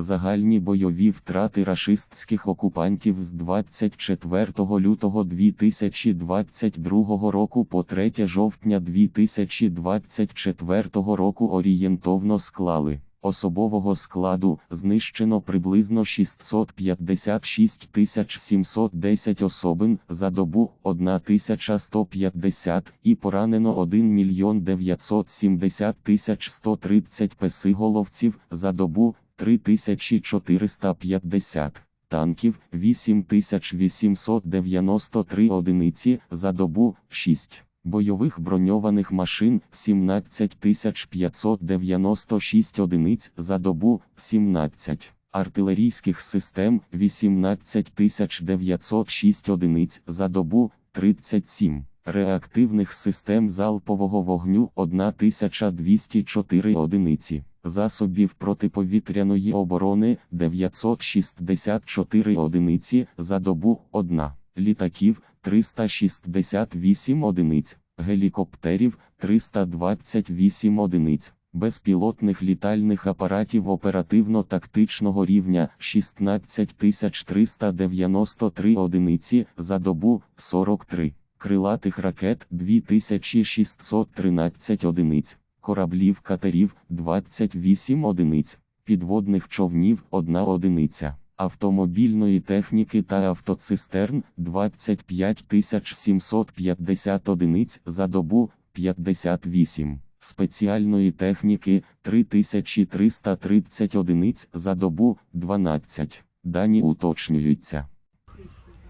Загальні бойові втрати рашистських окупантів з 24 лютого 2022 року по 3 жовтня 2024 року орієнтовно склали. Особового складу знищено приблизно 656 710 особин за добу 1150 і поранено 1 мільйон 970 130 песиголовців за добу 3450. Танків 8893 одиниці за добу 6. Бойових броньованих машин 17596 одиниць за добу 17. Артилерійських систем 18906 одиниць за добу 37. Реактивних систем залпового вогню 1204 одиниці. Засобів протиповітряної оборони 964 одиниці за добу 1. Літаків 368 одиниць, гелікоптерів 328 одиниць, безпілотних літальних апаратів оперативно-тактичного рівня 16393 одиниці за добу 43, крилатих ракет 2613 одиниць, кораблів катерів 28 одиниць, підводних човнів 1 одиниця автомобільної техніки та автоцистерн 25 750 одиниць за добу 58, спеціальної техніки 3330 одиниць за добу 12. Дані уточнюються.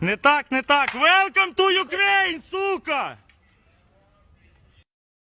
Не так, не так. Welcome to Ukraine, сука!